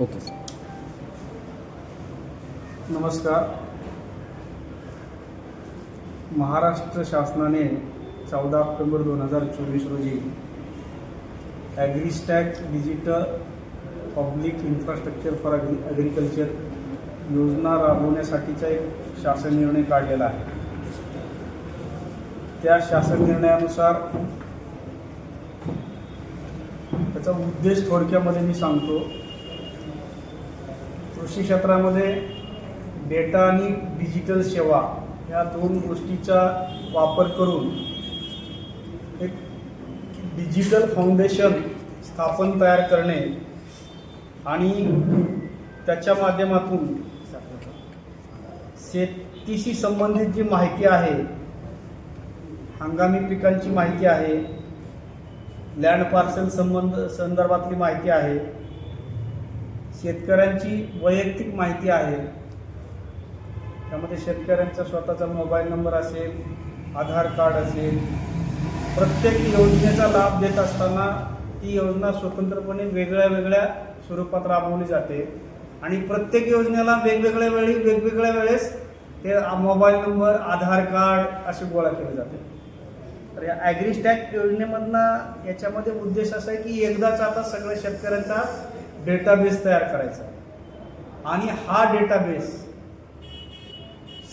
Okay sir. नमस्कार. महाराष्ट्र शासनाने चौदा ऑक्टोबर दोन हजार चोवीस रोजी Agristack digital public infrastructure for agri agriculture योजना राबवण्यासाठीचा एक शासन निर्णय काढलेला आहे. त्या शासन निर्णयानुसार त्याचा उद्देश थोडक्यामध्ये मी सांगतो. कृषी क्षेत्रामध्ये डेटा आणि डिजिटल सेवा या दोन गोष्टीचा वापर करून एक डिजिटल फाउंडेशन स्थापन तयार करणे आणि त्याच्या माध्यमातून शेतीशी संबंधित जी माहिती आहे हंगामी पिकांची माहिती आहे लँड पार्सल संबंध संदर्भातली माहिती आहे शेतकऱ्यांची वैयक्तिक माहिती आहे. त्यामध्ये शेतकऱ्यांचा स्वतःचा मोबाईल नंबर असेल आधार कार्ड असेल प्रत्येक योजनेचा लाभ देत असताना ती योजना स्वतंत्रपणे वेगळ्या वेगळ्या स्वरूपात राबवली जाते. आणि प्रत्येक योजनेला वेगवेगळ्या वेळी वेगवेगळ्या वेळेस ते मोबाईल नंबर आधार कार्ड असे गोळा केले जाते. तर या ॲग्रिस्टॅक योजनेमधनं याच्यामध्ये उद्देश असा आहे की एकदाच आता सगळ्या शेतकऱ्यांचा डेटाबेस तयार करायचा. आणि हा डेटाबेस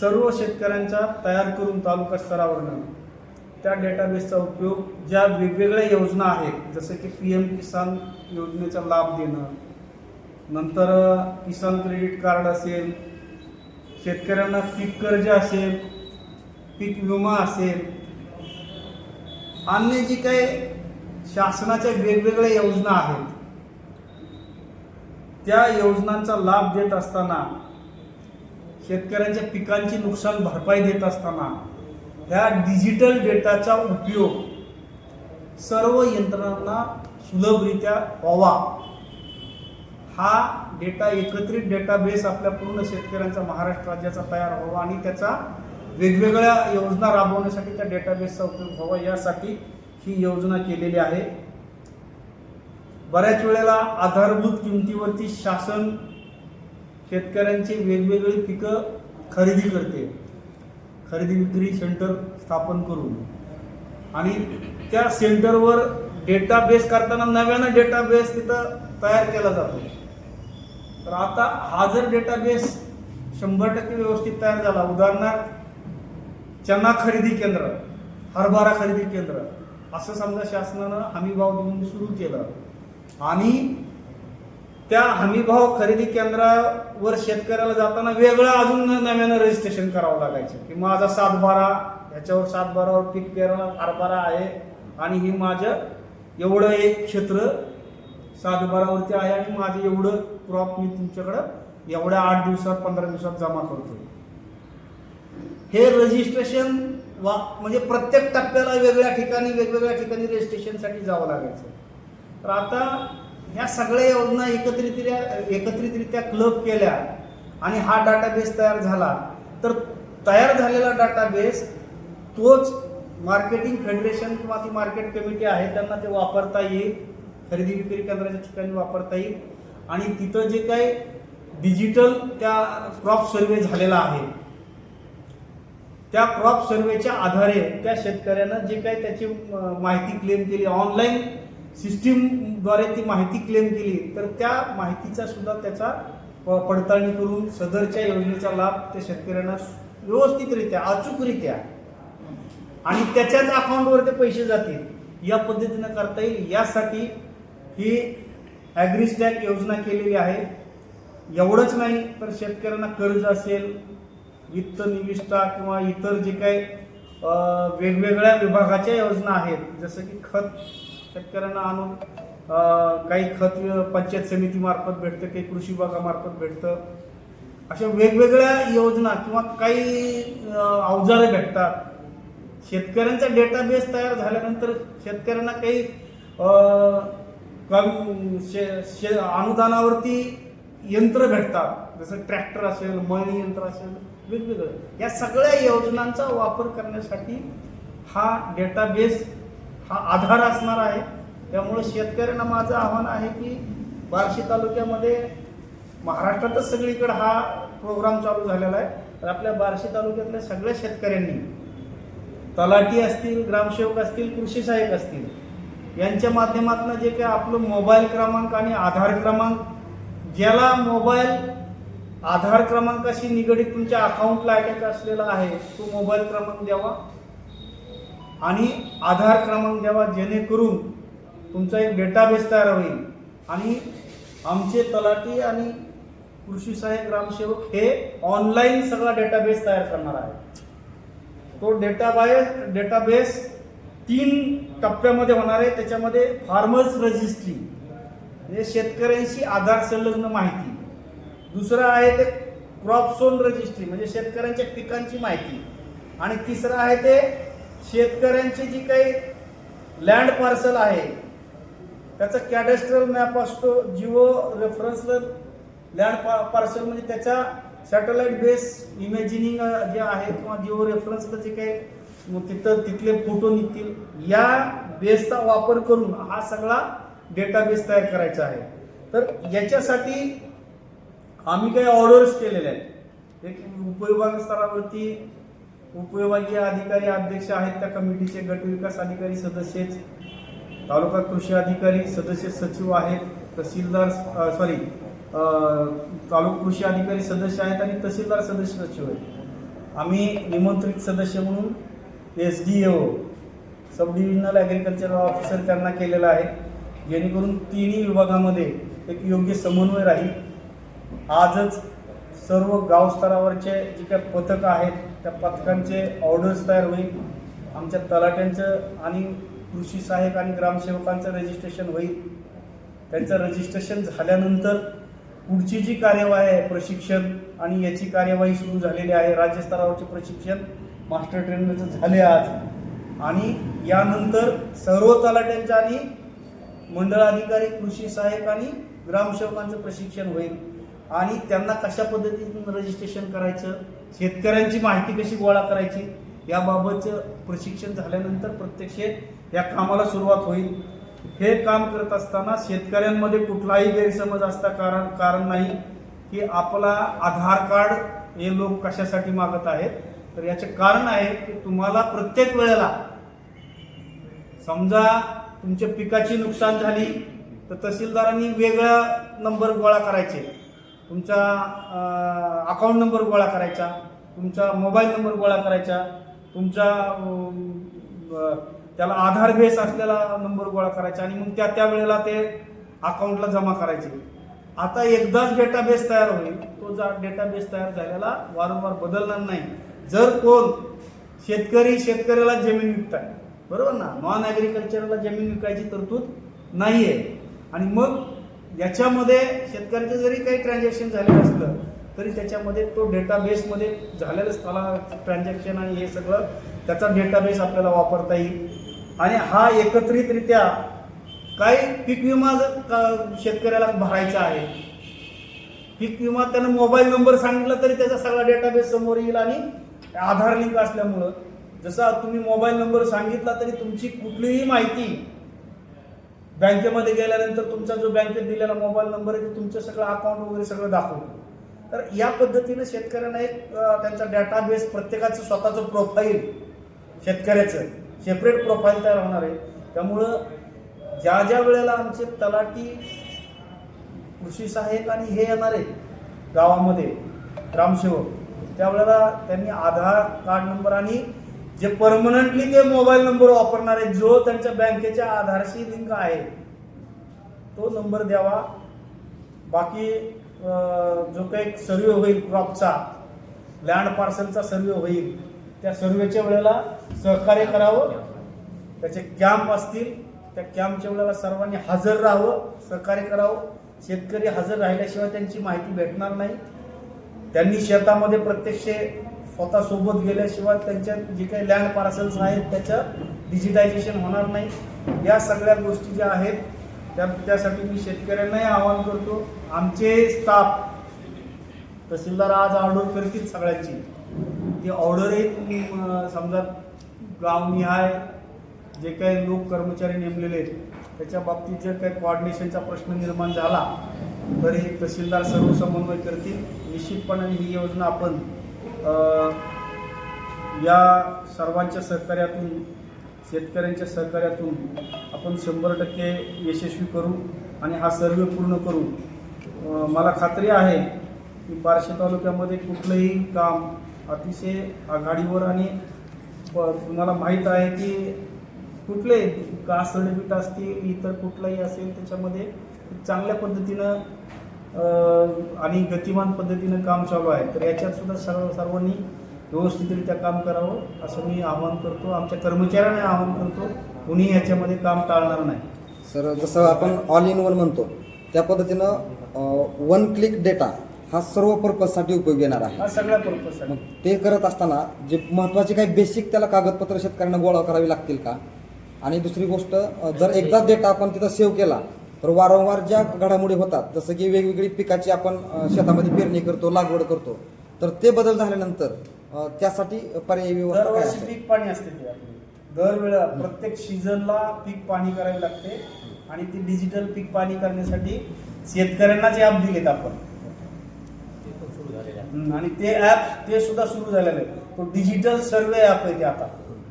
सर्व शेतकऱ्यांचा तयार करून तालुका स्तरावरनं त्या डेटाबेसचा उपयोग ज्या वेगवेगळ्या योजना आहेत जसं की पी एम किसान योजनेचा लाभ देणं नंतर किसान क्रेडिट कार्ड असेल शेतकऱ्यांना पीक कर्ज असेल पीक विमा असेल अन्य जी काही शासनाच्या वेगवेगळ्या योजना आहेत त्या योजनांचा लाभ देत असताना शेतकऱ्यांच्या पिकांची नुकसान भरपाई देत असताना ह्या डिजिटल डेटाचा उपयोग सर्व यंत्रणांना सुलभरित्या व्हावा. हा डेटा एकत्रित डेटाबेस आपल्या पूर्ण शेतकऱ्यांचा महाराष्ट्र राज्याचा तयार व्हावा आणि त्याचा वेगवेगळ्या योजना राबवण्यासाठी त्या डेटाबेसचा उपयोग व्हावा यासाठी ही योजना केलेली आहे. बऱ्याच वेळेला आधारभूत किमतीवरती शासन शेतकऱ्यांची वेगवेगळी पिकं खरेदी करते. खरेदी विक्री सेंटर स्थापन करून. आणि त्या सेंटरवर डेटाबेस करताना नव्यानं डेटाबेस तिथं तयार केला जातो. तर आता हा जर डेटाबेस शंभर टक्के व्यवस्थित तयार झाला उदाहरणार्थ चना खरेदी केंद्र हरभरा खरेदी केंद्र असं समजा शासनानं हमीभाव देऊन सुरू केलं. आणि त्या हमीभाव खरेदी केंद्रावर शेतकऱ्याला जाताना वेगळं अजून नव्यानं रजिस्ट्रेशन करावं लागायचं. की माझा सात बारा ह्याच्यावर सात बारावर पीक पेरणा हरभरा आहे आणि हे माझं एवढं एक क्षेत्र सात बारावरती आहे आणि माझं एवढं क्रॉप मी तुमच्याकडं एवढ्या आठ दिवसात पंधरा दिवसात जमा करतो हे रजिस्ट्रेशन वा म्हणजे प्रत्येक टप्प्याला वेगळ्या ठिकाणी वेगवेगळ्या ठिकाणी रजिस्ट्रेशनसाठी जावं लागायचं. तर आता ह्या सगळ्या योजना एकत्रितरित्या एकत्रितरित्या क्लब केल्या आणि हा डाटाबेस तयार झाला तर तयार झालेला डाटाबेस तोच मार्केटिंग फेडरेशन किंवा ती मार्केट कमिटी आहे त्यांना ते वापरता येईल खरेदी विक्री केंद्राच्या ठिकाणी वापरता येईल. आणि तिथं जे काही डिजिटल त्या क्रॉप सर्वे झालेला आहे त्या क्रॉप सर्वेच्या आधारे त्या शेतकऱ्यानं जे काही त्याची माहिती क्लेम केली ऑनलाईन सिस्टीमद्वारे ती माहिती क्लेम केली तर त्या माहितीचा सुद्धा त्याचा प- पडताळणी करून सदरच्या योजनेचा लाभ त्या शेतकऱ्यांना व्यवस्थितरित्या अचूकरित्या आणि त्याच्याच अकाउंटवर ते पैसे जातील या पद्धतीनं करता येईल. यासाठी ही ॲग्रीस्टॅक योजना केलेली आहे. एवढंच नाही तर शेतकऱ्यांना कर्ज असेल वित्त निविष्ठा किंवा इतर जे काही वेगवेगळ्या विभागाच्या योजना आहेत जसं की खत शेतकऱ्यांना आणून काही खत पंचायत समितीमार्फत भेटतं काही कृषी विभागामार्फत भेटतं. अशा वेगवेगळ्या योजना किंवा काही अवजारे अवजारं भेटतात. शेतकऱ्यांचा डेटाबेस तयार झाल्यानंतर शेतकऱ्यांना काही शे- शे- अनुदानावरती यंत्र भेटतात. जसं ट्रॅक्टर असेल मळणी यंत्र असेल वेगवेगळं. या सगळ्या योजनांचा वापर करण्यासाठी हा डेटाबेस हा आधार असणार आहे. त्यामुळं शेतकऱ्यांना माझं आव्हान आहे की बार्शी तालुक्यामध्ये महाराष्ट्रातच सगळीकडे हा प्रोग्राम चालू झालेला आहे. तर आपल्या बार्शी तालुक्यातल्या सगळ्या शेतकऱ्यांनी तलाठी असतील ग्रामसेवक असतील कृषी सहाय्यक असतील यांच्या माध्यमातून जे काही आपलं मोबाईल क्रमांक आणि आधार क्रमांक ज्याला मोबाईल आधार क्रमांकाशी निगडीत तुमच्या अकाउंटला अटॅच असलेला आहे तो मोबाईल क्रमांक द्यावा. आणि आधार क्रमांक द्यावा जेणेकरून तुमचा एक डेटाबेस तयार होईल. आणि आमचे तलाठी आणि कृषी सहाय्यक ग्रामसेवक हे ऑनलाईन सगळा डेटाबेस तयार करणार आहे तो डेटाबाय डेटाबेस तीन टप्प्यामध्ये होणार आहे. त्याच्यामध्ये फार्मर्स रजिस्ट्री म्हणजे शेतकऱ्यांशी आधार संलग्न माहिती. दुसरं आहे ते क्रॉप सोन रजिस्ट्री म्हणजे शेतकऱ्यांच्या पिकांची माहिती. आणि तिसरं आहे ते शेतकऱ्यांची जी काही लँड पार्सल आहे त्याचा कॅडेस्ट्रल मॅप असतो जिओ रेफरन्सला लँड पार्सल म्हणजे त्याच्या सॅटेलाइट बेस इमॅजिनिंग जे आहे किंवा जिओ रेफरन्सला जे काही तिथं तिथले फोटो निघतील. या बेसचा वापर करून हा सगळा डेटाबेस तयार करायचा आहे. तर याच्यासाठी आम्ही काही ऑर्डर्स केलेल्या आहेत. एक उपविभाग स्तरावरती उपविभागीय अधिकारी अध्यक्ष आहेत त्या कमिटीचे गट विकास अधिकारी सदस्य तालुका कृषी अधिकारी सदस्य सचिव आहेत. तहसीलदार सॉरी तालुका कृषी अधिकारी सदस्य आहेत आणि तहसीलदार सदस्य सचिव आहेत. आम्ही निमंत्रित सदस्य म्हणून S D O sub divisional agriculture officer त्यांना केलेला आहे. जेणेकरून तिन्ही विभागामध्ये एक योग्य समन्वय राहील. आजच सर्व गाव स्तरावरचे जे काही पथकं आहेत त्या पथकांचे ऑर्डर्स तयार होईल. आमच्या तलाट्यांचं आणि कृषी सहाय्यक आणि ग्रामसेवकांचं रजिस्ट्रेशन होईल. त्यांचं रजिस्ट्रेशन झाल्यानंतर पुढची जी कार्यवाही आहे प्रशिक्षण आणि याची कार्यवाही सुरू झालेली आहे राज्यस्तरावरचे प्रशिक्षण मास्टर ट्रेनरचं झाले आज. आणि यानंतर सर्व तलाट्यांचं आणि मंडळाधिकारी कृषी सहाय्यक आणि ग्रामसेवकांचं प्रशिक्षण होईल. आणि त्यांना कशा पद्धतीने रजिस्ट्रेशन करायचं शेतकऱ्यांची माहिती कशी गोळा करायची याबाबतचं प्रशिक्षण झाल्यानंतर प्रत्यक्ष या कामाला सुरुवात होईल. हे काम करत असताना शेतकऱ्यांमध्ये कुठलाही गैरसमज असता कारण कारण नाही की आपला आधार कार्ड हे लोक कशासाठी मागत आहेत. तर याचे कारण आहे की तुम्हाला प्रत्येक वेळेला समजा तुमच्या पिकाची नुकसान झाली तर तहसीलदारांनी वेगळा नंबर गोळा करायचे. तुमचा अकाउंट नंबर गोळा करायचा तुमचा मोबाईल नंबर गोळा करायचा तुमचा त्याला आधार बेस असलेला नंबर गोळा करायचा आणि मग त्या त्या वेळेला ते अकाउंटला जमा करायचे. आता एकदाच डेटाबेस तयार होईल तो जा डेटाबेस तयार झालेला वारंवार बदलणार नाही. जर कोण शेतकरी शेतकऱ्याला जमीन विकताय बरोबर ना? नॉन ॲग्रिकल्चरला जमीन विकायची तरतूद नाही आहे आणि मग याच्यामध्ये शेतकऱ्याचं जरी काही ट्रान्झॅक्शन झालेलं असलं तरी त्याच्यामध्ये तो डेटाबेसमध्ये झालेलं स्थला ट्रान्झॅक्शन आणि हे सगळं त्याचा डेटाबेस आपल्याला वापरता येईल. आणि हा एकत्रितरित्या काही पीक विमा जर का शेतकऱ्याला भरायचा आहे. पीक विमा त्यानं मोबाईल नंबर सांगितला तरी त्याचा सगळा डेटाबेस समोर येईल आणि आधार लिंक असल्यामुळं जसा तुम्ही मोबाईल नंबर सांगितला तरी तुमची कुठलीही माहिती बँकेमध्ये गेल्यानंतर तुमचा जो बँकेत दिलेला मोबाईल नंबर आहे तुमचं सगळं अकाउंट वगैरे सगळं दाखवतो. तर या पद्धतीनं शेतकऱ्यांना एक त्यांचा डेटाबेस प्रत्येकाचं स्वतःचं प्रोफाईल शेतकऱ्याचं सेपरेट प्रोफाईल तयार होणार आहे. त्यामुळं ज्या ज्या वेळेला आमचे तलाठी कृषी सहाय्यक आणि हे येणार आहे गावामध्ये ग्रामसेवक त्यावेळेला त्यांनी आधार कार्ड नंबर आणि जे परमनंटली ते मोबाईल नंबर वापरणार आहे जो त्यांच्या बँकेच्या आधारशी लिंक आहे तो नंबर द्यावा. बाकी जो काही सर्वे होईल क्रॉपचा लँड पार्सलचा सर्वे होईल त्या सर्वेच्या वेळेला सहकार्य करावं. त्याचे कॅम्प असतील त्या कॅम्पच्या वेळेला सर्वांनी हजर राहावं सहकार्य करावं. शेतकरी हजर राहिल्याशिवाय त्यांची माहिती भेटणार नाही. त्यांनी शेतामध्ये प्रत्यक्ष स्वतः सोबत गेल्याशिवाय त्यांच्या जे काही लँड पार्सल्स आहेत त्याचं डिजिटायझेशन होणार नाही. या सगळ्या गोष्टी ज्या आहेत त्या त्यासाठी मी शेतकऱ्यांनाही आवाहन करतो आमचे स्टाफ तहसीलदार आज ऑर्डर करतील सगळ्यांची. ती ऑर्डरही तुम्ही समजा गावनिहाय जे काही लोक कर्मचारी नेमलेले आहेत त्याच्या बाबतीत जर काही कोऑर्डिनेशनचा प्रश्न निर्माण झाला तर हे तहसीलदार सर्व समन्वय करतील. निश्चितपणे ही योजना आपण या सर्वांच्या सहकार्यातून शेतकऱ्यांच्या सहकार्यातून आपण शंभर टक्के यशस्वी करू आणि हा सर्वे पूर्ण करू. मला खात्री आहे की बार्शी तालुक्यामध्ये कुठलंही काम अतिशय आघाडीवर आणि प- तुम्हाला माहीत आहे की कुठले का सर्टिफिकेट असतील इतर कुठलंही असेल त्याच्यामध्ये चांगल्या पद्धतीनं आणि गतिमान पद्धतीनं काम चालू आहे. तर याच्यात सुद्धा सर्व सर्वांनी व्यवस्थितरित्या काम करावं असं मी आवाहन करतो. आमच्या कर्मचाऱ्यांना आवाहन करतो. कुणी याच्यामध्ये काम टाळणार नाही. सर जसं आपण ऑल इन वन म्हणतो त्या पद्धतीनं वन क्लिक डेटा हा सर्व पर्पजसाठी उपयोगी येणार आहे. हा सगळ्या पर्पजसाठी मग ते करत असताना जे महत्त्वाचे काही बेसिक त्याला कागदपत्र शेतकऱ्यांना गोळा करावी लागतील का? आणि दुसरी गोष्ट जर एकदाच डेटा आपण तिथं सेव्ह केला तर वारंवार ज्या घडामोडी होतात जसं की वेगवेगळी पिकाची आपण शेतामध्ये पेरणी करतो लागवड करतो तर ते बदल झाल्यानंतर त्यासाठी पर्यायी व्यवस्था पीक पाणी असते ते आपले. दरवेळेला प्रत्येक सीझनला पीक पाणी करावे लागते आणि ती डिजिटल पीक पाणी करण्यासाठी शेतकऱ्यांना जे ॲप दिलेत आपण. आणि ते ॲप ते सुद्धा सुरू झालेलं आहे तो डिजिटल सर्वे ॲप आहे ते आता.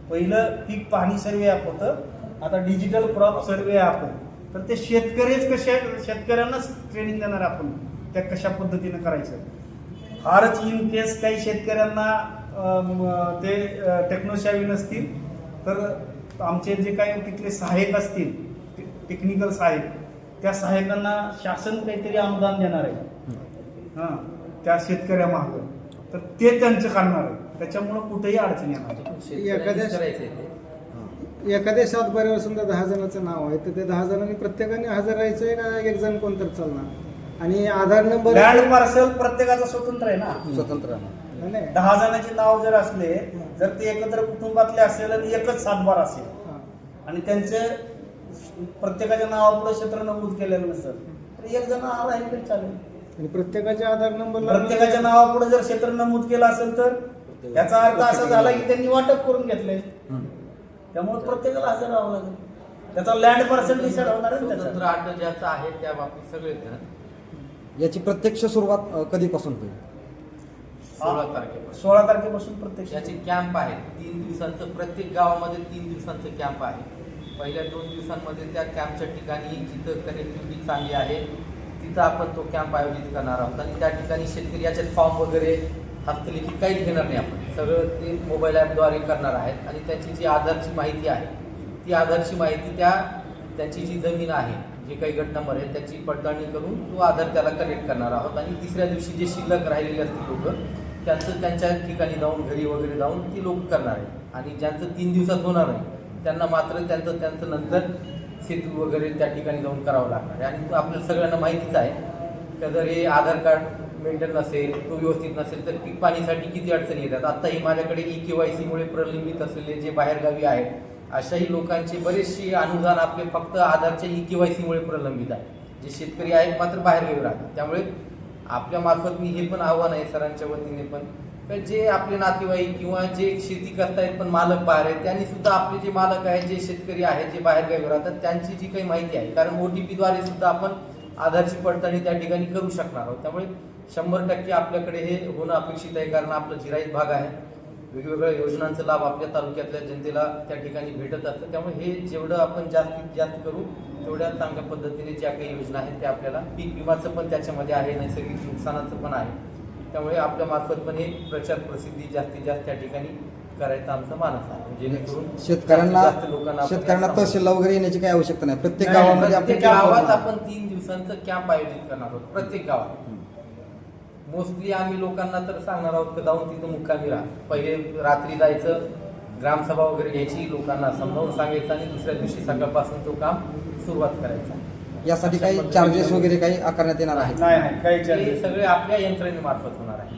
पहिलं पीक पाहणी सर्वे ॲप होतं. आता डिजिटल क्रॉप सर्वे ॲप आहे. तर ते शेतकरीच कशा शेतकऱ्यांनाच ट्रेनिंग देणार आपण. त्या कशा पद्धतीनं करायचं? फारच इन केस काही शेतकऱ्यांना ते टेक्नोशावी नसतील तर आमचे जे काही तिथले सहाय्यक असतील टेक्निकल सहाय्यक त्या सहाय्यकांना शासन काहीतरी अनुदान देणार आहे. हां त्या शेतकऱ्यामागं तर ते त्यांचं करणार आहे. त्याच्यामुळं कुठेही अडचण येणार नाही. एखाद्या- करायचंय ते एखाद्या सातबाऱ्यावर समजा दहा जणांचं नाव आहे. तर ते दहा जणांनी प्रत्येकाने हजर राहायचंय का एक जण कोणतर चालणार? आणि आधार नंबर लँड पार्सल प्रत्येकाचा स्वतंत्र आहे ना? स्वतंत्र नाही, नाही. दहा जणांचे नाव जर असले जर ते एकत्र कुटुंबातले असेल आणि एकच सातबार असेल. हा. आणि त्यांचे प्रत्येकाच्या नावापुढे क्षेत्र नमूद केलेलं नसेल तर एक जण हा राहील तरी चालेल. आणि प्रत्येकाचे आधार नंबर प्रत्येकाच्या नावापुढे जर क्षेत्र नमूद केलं असेल तर याचा अर्थ असा झाला की त्यांनी वाटप करून घेतलंय. त्यामुळे प्रत्येकाला हजर राहावं लागेल. त्याचा लँड पर्सेंट डिसाईड होणार आहे ना स्वतंत्र त्याचा. आठ ज्याचं आहे त्या बाबतीत सगळे याची प्रत्यक्ष सुरुवात अ, कधीपासून होईल? सोळा तारखेपासून. सोळा तारखेपासून प्रत्यक्ष. याचे कॅम्प आहेत तीन दिवसांचं प्रत्येक गावामध्ये तीन दिवसांचं कॅम्प आहे. पहिल्या दोन दिवसांमध्ये त्या कॅम्पच्या ठिकाणी जिथं कनेक्टिव्हिटी चांगली आहे तिथं आपण तो कॅम्प आयोजित करणार आहोत. आणि त्या ठिकाणी शेतकरी याच्यात फॉर्म वगैरे हस्तलिखित काहीच घेणार नाही आपण. सगळं ते मोबाईल ॲपद्वारे करणार आहेत. आणि त्याची जी आधारची माहिती आहे ती आधारची माहिती त्या त्याची जी जमीन आहे जे काही गट नंबर आहे त्याची पडताळणी करून तो आधार त्याला कनेक्ट करणार आहोत. आणि तिसऱ्या दिवशी जे शिल्लक राहिलेले असतील लोक त्यांचं त्यांच्या ठिकाणी जाऊन घरी वगैरे जाऊन ती लोक करणार आहेत. आणि ज्यांचं तीन दिवसात होणार नाही त्यांना मात्र त्यांचं त्यांचं नंतर सेतू वगैरे त्या ठिकाणी जाऊन करावं लागणार आहे. आणि तो आपल्याला सगळ्यांना माहितीच आहे का जर हे आधार कार्ड मेंटेन नसेल तो व्यवस्थित नसेल तर पीक पाणीसाठी किती अडचणी येतात? आत्ताही माझ्याकडे ई के वाय सीमुळे प्रलंबित असलेले जे बाहेरगावी आहेत अशाही लोकांचे बरेचसे अनुदान आपले फक्त आधारच्या ई के वाय सीमुळे प्रलंबित आहे. जे शेतकरी आहेत मात्र बाहेरगावी राहतात. त्यामुळे आपल्या मार्फत मी हे पण आव्हान आहे सरांच्या वतीने पण तर जे आपले नातेवाईक किंवा जे शेती करतायत पण मालक बाहेर आहेत त्यांनी सुद्धा आपले जे मालक आहेत जे शेतकरी आहेत जे बाहेरगावी राहतात त्यांची जी काही माहिती आहे कारण ओ टी पीद्वारे सुद्धा आपण आधारची पडताळणी त्या ठिकाणी करू शकणार आहोत. त्यामुळे शंभर टक्के आपल्याकडे हे होणं अपेक्षित आहे कारण आपलं जिराईत भाग आहे. वेगवेगळ्या योजनांचा लाभ आपल्या तालुक्यातल्या जनतेला त्या ठिकाणी भेटत असतं त्यामुळे हे जेवढं आपण जास्तीत जास्त करू तेवढ्या चांगल्या पद्धतीने ज्या काही योजना आहेत त्या आपल्याला पीक विमाचं पण त्याच्यामध्ये आहे नैसर्गिक नुकसानाचं पण आहे. त्यामुळे आपल्या मार्फत पण हे प्रचार प्रसिद्धी जास्तीत जास्त त्या ठिकाणी करायचा आमचा मानस आहे. जेणेकरून शेतकऱ्यांना लोकांना शेतकऱ्यांना तहसीलला वगैरे येण्याची काही आवश्यकता नाही. प्रत्येक गावामध्ये प्रत्येक गावात. आपण तीन दिवसांचं कॅम्प आयोजित करणार आहोत. प्रत्येक गावात. मोस्टली आम्ही लोकांना तर सांगणार आहोत की जाऊन तिथं मुक्कामी राहा. पहिले रात्री जायचं ग्रामसभा वगैरे घ्यायची लोकांना समजावून सांगायचं आणि दुसऱ्या दिवशी सकाळपासून तो काम सुरुवात करायचा. यासाठी काही चार्जेस वगैरे काही आकारण्यात येणार आहेत? नाही नाही काही हे चार्जेस सगळे आपल्या यंत्रणेमार्फत होणार आहे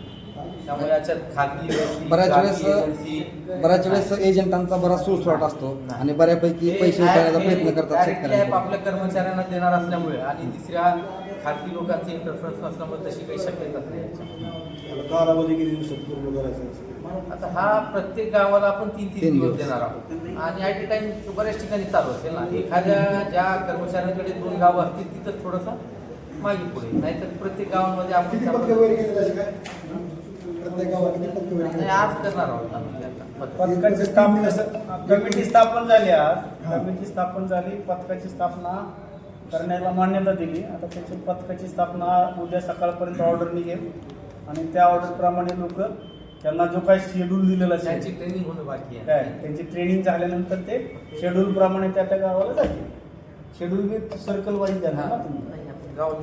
त्यामुळे याच्यात खाजगी व्यक्ती, बऱ्याच खाजगी वेळेस एजन्सी, बऱ्याच वेळेस एजंटांचा बराच सुळसुळाट असतो आणि बऱ्यापैकी पैसे हे प्रयत्न करतात आपल्या कर्मचाऱ्यांना देणार असल्यामुळे आणि दुसऱ्या खाजगी लोकांचे इंटरफरन्स नसल्यामुळे तशी काही शक्यताच नाही याच्यामध्ये. कालावधी किती दिवसात पूर्ण करायचा असेल? आता हा प्रत्येक गावाला आपण तीन तीन तीन दिवस. देणार आहोत आणि ॲट ए टाइम बऱ्याच ठिकाणी चालू असेल ना एखाद्या ज्या कर्मचाऱ्यांकडे दोन गावं असतील तिथंच थोडंसं मागे पुढे नाहीतर प्रत्येक गावामध्ये आपण आज करणार आहोत. पथकाची स्थापना कमिटी स्थापन झाली आज कमिटी स्थापन झाली पथकाची स्थापना करण्याला मान्यता दिली. आता त्याची पथकाची स्थापना उद्या सकाळपर्यंत ऑर्डर निघेल. आणि त्या ऑर्डरप्रमाणे लोक त्यांना जो काही शेड्यूल दिलेला त्यांची ट्रेनिंग होणं बाकी आहे. काय त्यांची ट्रेनिंग झाल्यानंतर ते शेड्यूल प्रमाणे त्या त्या गावाला जातील. शेड्यूल बी सर्कल वाईज हा. ना तुम्ही गाव